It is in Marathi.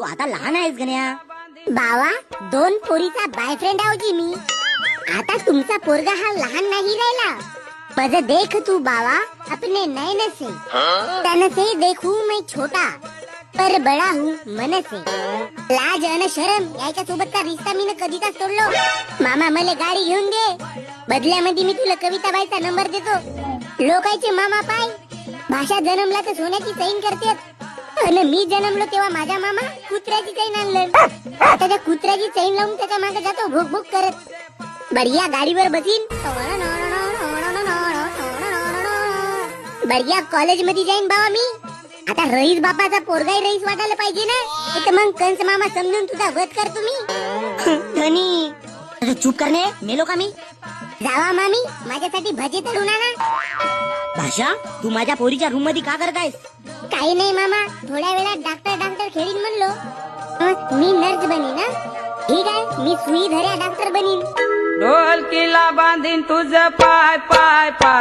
तू आता लहान आहेस गण्या. बावा दोन पोरीचा बायफ्रेंड आहो हो जी मी. आता तुमचा पोरगा हा लहान नाही राहिला. मज देख तू बावा अपने नयन से. तन से देखू मैं छोटा पर बडा हूँ मन से. लाज अन शरम याच्या सोबतचा रिश्ता मी कधीचा सोडलो मामा मला गाडी घेऊन दे. बदल्यामध्ये मी तुला कविता बाईचा नंबर देतो. लोकांचे मामा पाय. भाषा जन्मला तर सोन्याची सैन करतात. आणि मी जन्मलो तेव्हा माझ्या मामा कुत्र्याची चैन आणलं. आता त्या कुत्र्याची चैन लावून त्याच्यामागे जातो भूक भूक करत. बढिया गाडीवर बसीन. बढिया कॉलेजमध्ये जाईन बाबा मी. आता रईस बापाचा पोरगाई रईस वाटायला पाहिजे ना? तर मग कंस मामा समजून तुझा वध कर तुम्ही धनी चूप करणे मेलो का मी? जावा मामी. माझ्यासाठी भजे तळून आणा भाषा तू माझ्या पोरीच्या रूममध्ये का करतायस? काही नाही मामा. थोड्या वेळात डॉक्टर डॉक्टर खेळीन म्हणलो. मी नर्स बनी ना ठीक आहे मी सुई धऱ्या डॉक्टर बनीन. ढोलकीला बांधीन तुझ पाय पाय पाय.